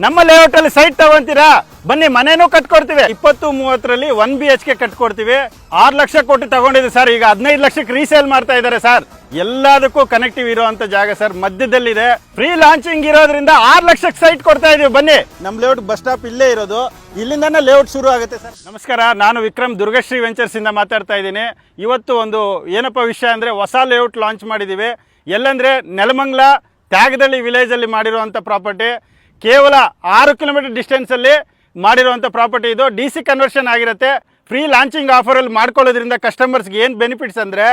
ನಮ್ಮ ಲೇಔಟ್ ಅಲ್ಲಿ ಸೈಟ್ ತಗೊಂತೀರಾ? ಬನ್ನಿ ಮನೆನೂ ಕಟ್ಕೊಡ್ತೀವಿ. ಇಪ್ಪತ್ತು ಮೂವತ್ತರಲ್ಲಿ ಒನ್ ಬಿ ಎಚ್ ಕೆ ಕಟ್ಕೊಡ್ತೀವಿ. ಆರು ಲಕ್ಷ ಕೊಟ್ಟು ತಗೊಂಡಿದೆ ಸರ್ ಈಗ ಹದಿನೈದು ಲಕ್ಷಕ್ಕೆ ರೀಸೇಲ್ ಮಾಡ್ತಾ ಇದ್ದಾರೆ ಸರ್ ಎಲ್ಲದಕ್ಕೂ ಕನೆಕ್ಟಿವ್ ಇರುವಂತ ಜಾಗ ಸರ್ ಮಧ್ಯದಲ್ಲಿದೆ. ಫ್ರೀ ಲಾಂಚಿಂಗ್ ಇರೋದ್ರಿಂದ ಆರು ಲಕ್ಷಕ್ಕೆ ಸೈಟ್ ಕೊಡ್ತಾ ಇದೀವಿ. ಬನ್ನಿ. ನಮ್ಮ ಲೇಔಟ್ ಬಸ್ ಸ್ಟಾಪ್ ಇಲ್ಲೇ ಇರೋದು. ಇಲ್ಲಿಂದಾನೆ ಲೇಔಟ್ ಶುರು ಆಗುತ್ತೆ ಸರ್ ನಮಸ್ಕಾರ. ನಾನು ವಿಕ್ರಮ್ ದುರ್ಗಶ್ರೀ ವೆಂಚರ್ಸ್ ಇಂದ ಮಾತಾಡ್ತಾ ಇದ್ದೀನಿ. ಇವತ್ತು ಒಂದು ಏನಪ್ಪ ವಿಷಯ ಅಂದ್ರೆ ಹೊಸ ಲೇಔಟ್ ಲಾಂಚ್ ಮಾಡಿದೀವಿ. ಎಲ್ಲಂದ್ರೆ ನೆಲಮಂಗ್ಲ ತ್ಯಾಗದಳ್ಳಿ ವಿಲೇಜಲ್ಲಿ ಮಾಡಿರುವಂಥ ಪ್ರಾಪರ್ಟಿ ಕೇವಲ ಆರು ಕಿಲೋಮೀಟರ್ ಡಿಸ್ಟೆನ್ಸಲ್ಲಿ ಮಾಡಿರುವಂಥ ಪ್ರಾಪರ್ಟಿ ಇದು. ಡಿ ಸಿ ಕನ್ವರ್ಷನ್ ಆಗಿರುತ್ತೆ. ಫ್ರೀ ಲಾಂಚಿಂಗ್ ಆಫರಲ್ಲಿ ಮಾಡ್ಕೊಳ್ಳೋದ್ರಿಂದ ಕಸ್ಟಮರ್ಸ್ಗೆ ಏನು ಬೆನಿಫಿಟ್ಸ್ ಅಂದರೆ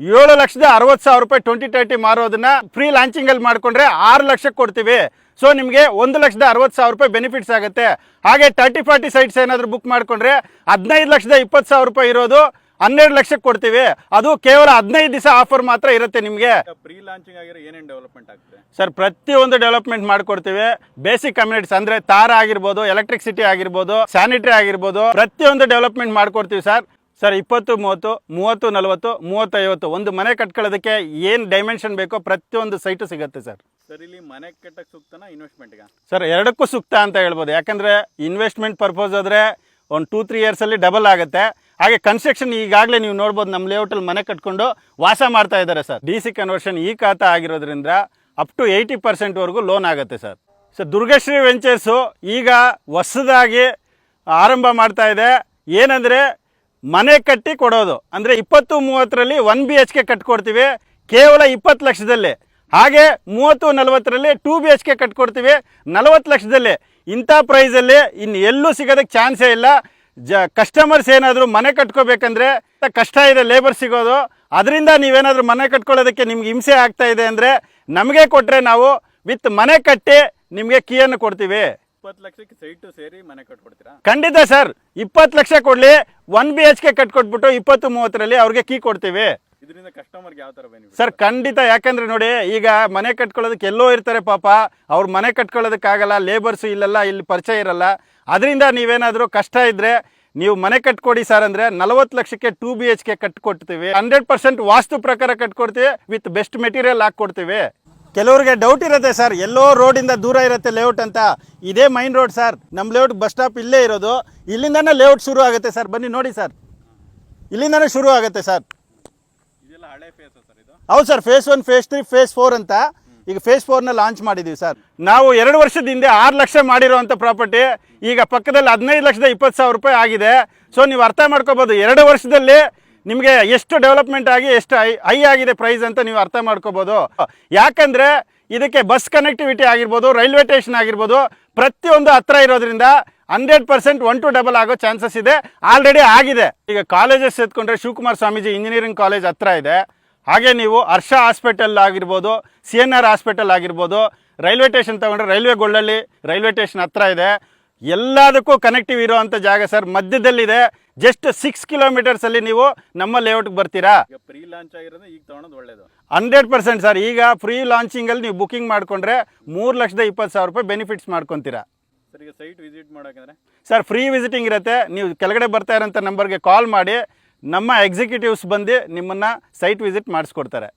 ಏಳು ಲಕ್ಷದ ಅರವತ್ತು ಸಾವಿರ ರೂಪಾಯಿ ಟ್ವೆಂಟಿ ತರ್ಟಿ ಮಾರೋದನ್ನ ಫ್ರೀ ಲಾಂಚಿಂಗಲ್ಲಿ ಮಾಡಿಕೊಂಡ್ರೆ ಆರು ಲಕ್ಷಕ್ಕೆ ಕೊಡ್ತೀವಿ. ಸೊ ನಿಮಗೆ ಒಂದು ಲಕ್ಷದ ಅರವತ್ತು ಸಾವಿರ ರೂಪಾಯಿ ಬೆನಿಫಿಟ್ಸ್ ಆಗುತ್ತೆ. ಹಾಗೆ ತರ್ಟಿ ಫಾರ್ಟಿ ಸೈಟ್ಸ್ ಏನಾದರೂ ಬುಕ್ ಮಾಡಿಕೊಂಡ್ರೆ ಹದಿನೈದು ಲಕ್ಷದ ಇಪ್ಪತ್ತು ಸಾವಿರ ರೂಪಾಯಿ ಇರೋದು. ಹನ್ನೆರಡು ಲಕ್ಷಕ್ಕೆ ಕೊಡ್ತೀವಿ. ಅದು ಕೇವಲ ಹದಿನೈದು ದಿವಸ ಆಫರ್ ಮಾತ್ರ ಇರುತ್ತೆ ನಿಮಗೆ. ಪ್ರೀ ಲಾಂಚಿಂಗ್ ಆಗಿರೋ ಏನೇನು ಡೆವಲಪ್ಮೆಂಟ್ ಆಗ್ತದೆ? ಸರ್ ಪ್ರತಿಯೊಂದು ಡೆವಲಪ್ಮೆಂಟ್ ಮಾಡ್ಕೊಡ್ತೀವಿ. ಬೇಸಿಕ್ ಕಮ್ಯುನಿಟೀಸ್ ಅಂದ್ರೆ ತಾರ ಆಗಿರ್ಬೋದು ಎಲೆಕ್ಟ್ರಿಸಿಟಿ ಆಗಿರ್ಬೋದು ಸ್ಯಾನಿಟರಿ ಆಗಿರ್ಬೋದು ಪ್ರತಿಯೊಂದು ಡೆವಲಪ್ಮೆಂಟ್ ಮಾಡ್ಕೊಡ್ತೀವಿ ಸರ್ ಸರ್ ಇಪ್ಪತ್ತು ಮೂವತ್ತು ಮೂವತ್ತು ನಲವತ್ತು ಮೂವತ್ತೈವತ್ತು ಒಂದು ಮನೆ ಕಟ್ಕೊಳ್ಳೋದಕ್ಕೆ ಏನು ಡೈಮೆನ್ಷನ್ ಬೇಕೋ ಪ್ರತಿಯೊಂದು ಸೈಟು ಸಿಗುತ್ತೆ ಸರ್ ಸರ್ ಇಲ್ಲಿ ಮನೆ ಕಟ್ಟಕ್ಕೆ ಸೂಕ್ತನ ಇನ್ವೆಸ್ಟ್ಮೆಂಟ್ಗ ಸರ್ ಎರಡಕ್ಕೂ ಸೂಕ್ತ ಅಂತ ಹೇಳ್ಬೋದು. ಯಾಕಂದರೆ ಇನ್ವೆಸ್ಟ್ಮೆಂಟ್ ಪರ್ಪಸ್ ಆದರೆ ಒಂದು ಟೂ ತ್ರೀ ಇಯರ್ಸಲ್ಲಿ ಡಬಲ್ ಆಗುತ್ತೆ. ಹಾಗೆ ಕನ್ಸ್ಟ್ರಕ್ಷನ್ ಈಗಾಗಲೇ ನೀವು ನೋಡ್ಬೋದು, ನಮ್ಮ ಲೇಔಟಲ್ಲಿ ಮನೆ ಕಟ್ಕೊಂಡು ವಾಸ ಮಾಡ್ತಾ ಇದ್ದಾರೆ ಸರ್. ಡಿ ಸಿ ಕನ್ವರ್ಷನ್ ಈ ಖಾತಾ ಆಗಿರೋದ್ರಿಂದ ಅಪ್ ಟು ಏಯ್ಟಿ ಪರ್ಸೆಂಟ್ವರೆಗೂ ಲೋನ್ ಆಗುತ್ತೆ ಸರ್. ಸರ್ ದುರ್ಗಶ್ರೀ ವೆಂಚರ್ಸು ಈಗ ಹೊಸದಾಗಿ ಆರಂಭ ಮಾಡ್ತಾ ಇದೆ. ಏನಂದರೆ ಮನೆ ಕಟ್ಟಿ ಕೊಡೋದು. ಅಂದರೆ ಇಪ್ಪತ್ತು ಮೂವತ್ತರಲ್ಲಿ ಒನ್ ಬಿ ಎಚ್ ಕೆ ಕಟ್ಕೊಡ್ತೀವಿ. ಕೇವಲ ಇಪ್ಪತ್ತು ಲಕ್ಷದಲ್ಲಿ. ಹಾಗೆ ಮೂವತ್ತು ನಲವತ್ತರಲ್ಲಿ ಟೂ ಬಿ ಎಚ್ ಕೆ ಕಟ್ಕೊಡ್ತೀವಿ. ನಲವತ್ತು ಲಕ್ಷದಲ್ಲಿ. ಇಂಥ ಪ್ರೈಸಲ್ಲಿ ಇನ್ನು ಎಲ್ಲೂ ಸಿಗೋದಕ್ಕೆ ಚಾನ್ಸೇ ಇಲ್ಲ. ಜ ಕಸ್ಟಮರ್ಸ್ ಏನಾದರೂ ಮನೆ ಕಟ್ಕೋಬೇಕಂದ್ರೆ ಕಷ್ಟ ಇದೆ ಲೇಬರ್ ಸಿಗೋದು. ಅದರಿಂದ ನೀವೇನಾದರೂ ಮನೆ ಕಟ್ಕೊಳ್ಳೋದಕ್ಕೆ ನಿಮ್ಗೆ ಹಿಂಸೆ ಆಗ್ತಾ ಇದೆ ಅಂದರೆ ನಮಗೆ ಕೊಟ್ಟರೆ ನಾವು ವಿತ್ ಮನೆ ಕಟ್ಟಿ ನಿಮಗೆ ಕೀಯನ್ನು ಕೊಡ್ತೀವಿ. ಇಪ್ಪತ್ತು ಲಕ್ಷಕ್ಕೆ ಸೈಟು ಸೇರಿ ಮನೆ ಕಟ್ಕೊಡ್ತೀರಾ? ಖಂಡಿತ ಸರ್. ಇಪ್ಪತ್ತು ಲಕ್ಷ ಕೊಡಲಿ ಒನ್ ಬಿ ಎಚ್ ಕೆ ಕಟ್ಕೊಟ್ಬಿಟ್ಟು ಇಪ್ಪತ್ತು ಮೂವತ್ತರಲ್ಲಿ ಅವ್ರಿಗೆ ಕೀ ಕೊಡ್ತೀವಿ. ಇದರಿಂದ ಯಾವ ಥರ ಬೆನಿಫಿಟ್ ಸರ್ ಖಂಡಿತ. ಯಾಕಂದ್ರೆ ನೋಡಿ, ಈಗ ಮನೆ ಕಟ್ಕೊಳ್ಳೋದಕ್ಕೆ ಎಲ್ಲೋ ಇರ್ತಾರೆ ಪಾಪ. ಅವ್ರು ಮನೆ ಕಟ್ಕೊಳ್ಳೋದಕ್ಕಾಗಲ್ಲ ಲೇಬರ್ಸು ಇಲ್ಲೆಲ್ಲ ಇಲ್ಲಿ ಪರಿಚಯ ಇರಲ್ಲ. ಅದರಿಂದ ನೀವೇನಾದರೂ ಕಷ್ಟ ಇದ್ದರೆ ನೀವು ಮನೆ ಕಟ್ಕೊಡಿ ಸರ್ ಅಂದರೆ ನಲವತ್ತು ಲಕ್ಷಕ್ಕೆ ಟೂ ಬಿ ಎಚ್ ಕೆ ಕಟ್ಕೊಡ್ತೀವಿ. ಹಂಡ್ರೆಡ್ ಪರ್ಸೆಂಟ್ ವಾಸ್ತು ಪ್ರಕಾರ ಕಟ್ಕೊಡ್ತೀವಿ ವಿತ್ ಬೆಸ್ಟ್ ಮೆಟೀರಿಯಲ್ ಹಾಕ್ಕೊಡ್ತೀವಿ. ಕೆಲವರಿಗೆ ಡೌಟ್ ಇರುತ್ತೆ ಸರ್ ಎಲ್ಲೋ ರೋಡಿಂದ ದೂರ ಇರುತ್ತೆ ಲೇಔಟ್ ಅಂತ. ಇದೇ ಮೈನ್ ರೋಡ್ ಸರ್ ನಮ್ಮ ಲೇಔಟ್ ಬಸ್ ಸ್ಟಾಪ್ ಇಲ್ಲೇ ಇರೋದು. ಇಲ್ಲಿಂದನೇ ಲೇಔಟ್ ಶುರು ಆಗುತ್ತೆ ಸರ್ ಬನ್ನಿ ನೋಡಿ ಸರ್ ಇಲ್ಲಿಂದನೇ ಶುರು ಆಗುತ್ತೆ ಸರ್ ಇದೆಲ್ಲ ಹಳೆ ಫೇಸ್ ಸರ್ ಇದು ಹೌದು sir phase one phase three phase four ಅಂತ. ಈಗ ಫೇಸ್ ಫೋರ್ನ ಲಾಂಚ್ ಮಾಡಿದ್ದೀವಿ ಸರ್. ನಾವು ಎರಡು ವರ್ಷದ ಹಿಂದೆ ಆರು ಲಕ್ಷ ಮಾಡಿರೋವಂಥ ಪ್ರಾಪರ್ಟಿ ಈಗ ಪಕ್ಕದಲ್ಲಿ ಹದಿನೈದು ಲಕ್ಷದ ಇಪ್ಪತ್ತು ಸಾವಿರ ರೂಪಾಯಿ ಆಗಿದೆ. ಸೊ ನೀವು ಅರ್ಥ ಮಾಡ್ಕೋಬೋದು ಎರಡು ವರ್ಷದಲ್ಲಿ ನಿಮಗೆ ಎಷ್ಟು ಡೆವಲಪ್ಮೆಂಟ್ ಆಗಿ ಎಷ್ಟು ಹೈ ಹೈ ಆಗಿದೆ ಪ್ರೈಸ್ ಅಂತ ನೀವು ಅರ್ಥ ಮಾಡ್ಕೋಬೋದು. ಯಾಕಂದರೆ ಇದಕ್ಕೆ ಬಸ್ ಕನೆಕ್ಟಿವಿಟಿ ಆಗಿರ್ಬೋದು ರೈಲ್ವೆ ಸ್ಟೇಷನ್ ಆಗಿರ್ಬೋದು ಪ್ರತಿಯೊಂದು ಹತ್ರ ಇರೋದ್ರಿಂದ hundred percent one two double ಆಗೋ ಚಾನ್ಸಸ್ ಇದೆ. ಆಲ್ರೆಡಿ ಆಗಿದೆ. ಈಗ ಕಾಲೇಜಸ್ ಎತ್ಕೊಂಡ್ರೆ ಶಿವಕುಮಾರ್ ಸ್ವಾಮೀಜಿ ಇಂಜಿನಿಯರಿಂಗ್ ಕಾಲೇಜ್ ಹತ್ರ ಇದೆ. ಹಾಗೆ ನೀವು ಹರ್ಷ ಹಾಸ್ಪಿಟಲ್ ಆಗಿರ್ಬೋದು ಸಿ ಎನ್ ಆರ್ ಹಾಸ್ಪಿಟಲ್ ಆಗಿರ್ಬೋದು ರೈಲ್ವೆ ಸ್ಟೇಷನ್ ತಗೊಂಡ್ರೆ ರೈಲ್ವೆ ಗೊಳ್ಳಲ್ಲಿ ರೈಲ್ವೆ ಸ್ಟೇಷನ್ ಹತ್ರ ಇದೆ. ಎಲ್ಲದಕ್ಕೂ ಕನೆಕ್ಟಿವ್ ಇರುವಂಥ ಜಾಗ ಸರ್ ಮಧ್ಯದಲ್ಲಿದೆ. ಜಸ್ಟ್ ಸಿಕ್ಸ್ ಕಿಲೋಮೀಟರ್ಸಲ್ಲಿ ನೀವು ನಮ್ಮ ಲೇಔಟ್ಗೆ ಬರ್ತೀರಾ? ಪ್ರೀ ಲಾಂಚ್ ಆಗಿರೋದು ಈಗ ತೊಗೊಳೋದು ಒಳ್ಳೇದು. ಹಂಡ್ರೆಡ್ ಪರ್ಸೆಂಟ್ ಸರ್ ಈಗ ಫ್ರೀ ಲಾಂಚಿಂಗಲ್ಲಿ ನೀವು ಬುಕಿಂಗ್ ಮಾಡಿಕೊಂಡ್ರೆ ಮೂರು ಲಕ್ಷದ ಇಪ್ಪತ್ತು ಸಾವಿರ ರೂಪಾಯಿ ಬೆನಿಫಿಟ್ಸ್ ಮಾಡ್ಕೊತೀರಾ. ಸರ್ ಸೈಟ್ ವಿಸಿಟ್ ಮಾಡೋಕ್ಕಂದ್ರೆ ಸರ್ ಫ್ರೀ ವಿಸಿಟಿಂಗ್ ಇರುತ್ತೆ. ನೀವು ಕೆಳಗಡೆ ಬರ್ತಾ ಇರೋಂಥ ನಂಬರ್ಗೆ ಕಾಲ್ ಮಾಡಿ. ನಮ್ಮ ಎಕ್ಸಿಕ್ಯೂಟಿವ್ಸ್ ಬಂದು ನಿಮ್ಮನ್ನು ಸೈಟ್ ವಿಸಿಟ್ ಮಾಡಿಸ್ಕೊಡ್ತಾರೆ.